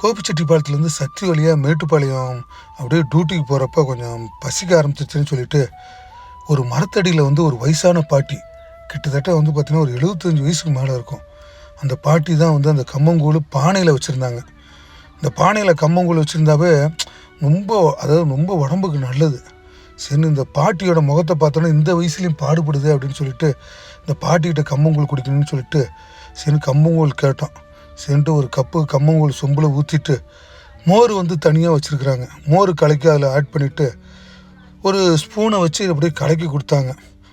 கோபிச்செட்டிப்பாளையத்துலேருந்து சக்தி வழியாக மேட்டுப்பாளையம் அப்படியே டியூட்டிக்கு போகிறப்ப கொஞ்சம் பசிக்க ஆரம்பிச்சிச்சுன்னு சொல்லிட்டு ஒரு மரத்தடியில் வந்து ஒரு வயசான பாட்டி கிட்டத்தட்ட வந்து பார்த்திங்கன்னா ஒரு எழுபத்தஞ்சி வயசுக்கு மேலே இருக்கும். அந்த பாட்டி தான் வந்து அந்த கம்மங்கூழ் பானையில் வச்சுருந்தாங்க. இந்த பானையில் கம்மங்கூழ் வச்சுருந்தாவே ரொம்ப அதாவது ரொம்ப உடம்புக்கு நல்லது. சரி இந்த பாட்டியோட முகத்தை பார்த்தோன்னா இந்த வயசுலேயும் பாடுபடுது அப்படின்னு சொல்லிட்டு இந்த பாட்டிக்கிட்ட கம்மங்கூழ் குடிக்கணும்னு சொல்லிட்டு சரி கம்மங்கூழ் கேட்டோம். சென்று ஒரு கப்பு கம்மங்கூழ் சொம்பில் ஊற்றிட்டு மோர் வந்து தனியாக வச்சுருக்குறாங்க. மோர் கலக்கி அதில் ஆட் பண்ணிவிட்டு ஒரு ஸ்பூனை வச்சு அப்படியே கலக்கி கொடுத்தாங்க.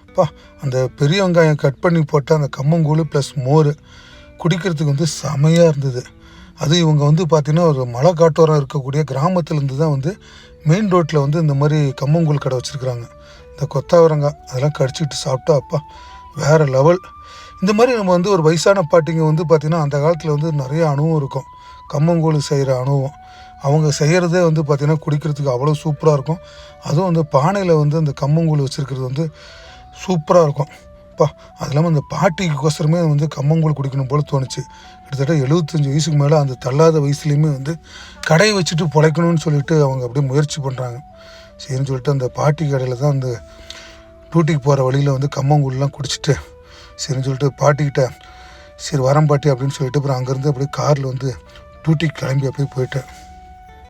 அப்பா அந்த பெரிய வெங்காயம் கட் பண்ணி போட்ட அந்த கம்மங்கூழ் ப்ளஸ் மோர் குடிக்கிறதுக்கு வந்து செமையாக இருந்தது. அது இவங்க வந்து பார்த்திங்கன்னா ஒரு மலை காட்டோரம் இருக்கக்கூடிய கிராமத்துலேருந்து தான் வந்து மெயின் ரோட்டில் வந்து இந்த மாதிரி கம்மங்கூழ் கடை வச்சுருக்குறாங்க. இந்த கொத்தாவரங்காய் அதெல்லாம் கடிச்சிக்கிட்டு சாப்பிட்டா அப்பா வேறு லெவல் இந்த மாதிரி நம்ம வந்து ஒரு வயசான பாட்டிங்க வந்து பார்த்திங்கன்னா அந்த காலத்தில் வந்து நிறைய அணுவும் இருக்கும். கம்மங்கூழ் செய்கிற அணுவும் அவங்க செய்கிறதே வந்து பார்த்திங்கன்னா குடிக்கிறதுக்கு அவ்வளோ சூப்பராக இருக்கும். அதுவும் வந்து பானையில் வந்து அந்த கம்மங்கூழ் வச்சுருக்கிறது வந்து சூப்பராக இருக்கும். அப்பா அது இல்லாமல் அந்த பாட்டிக்கோசரமே வந்து கம்மங்கூழ் குடிக்கணும் போல் தோணுச்சு. கிட்டத்தட்ட எழுபத்தஞ்சி வயசுக்கு மேலே அந்த தள்ளாத வயசுலேயுமே வந்து கடையை வச்சுட்டு பிழைக்கணும்னு சொல்லிட்டு அவங்க அப்படியே முயற்சி பண்ணுறாங்க சரின்னு சொல்லிட்டு அந்த பாட்டி கடையில் தான் அந்த டியூட்டிக்கு போகிற வழியில் வந்து கம்மங்கூழ்லாம் குடிச்சிட்டு சரின்னு சொல்லிட்டு பாட்டிக்கிட்ட சரி வரம்பாட்டி அப்படின்னு சொல்லிட்டு அப்புறம் அங்கேருந்து அப்படியே காரில் வந்து டியூட்டிக்கு கிளம்பி அப்படியே போயிட்டேன்.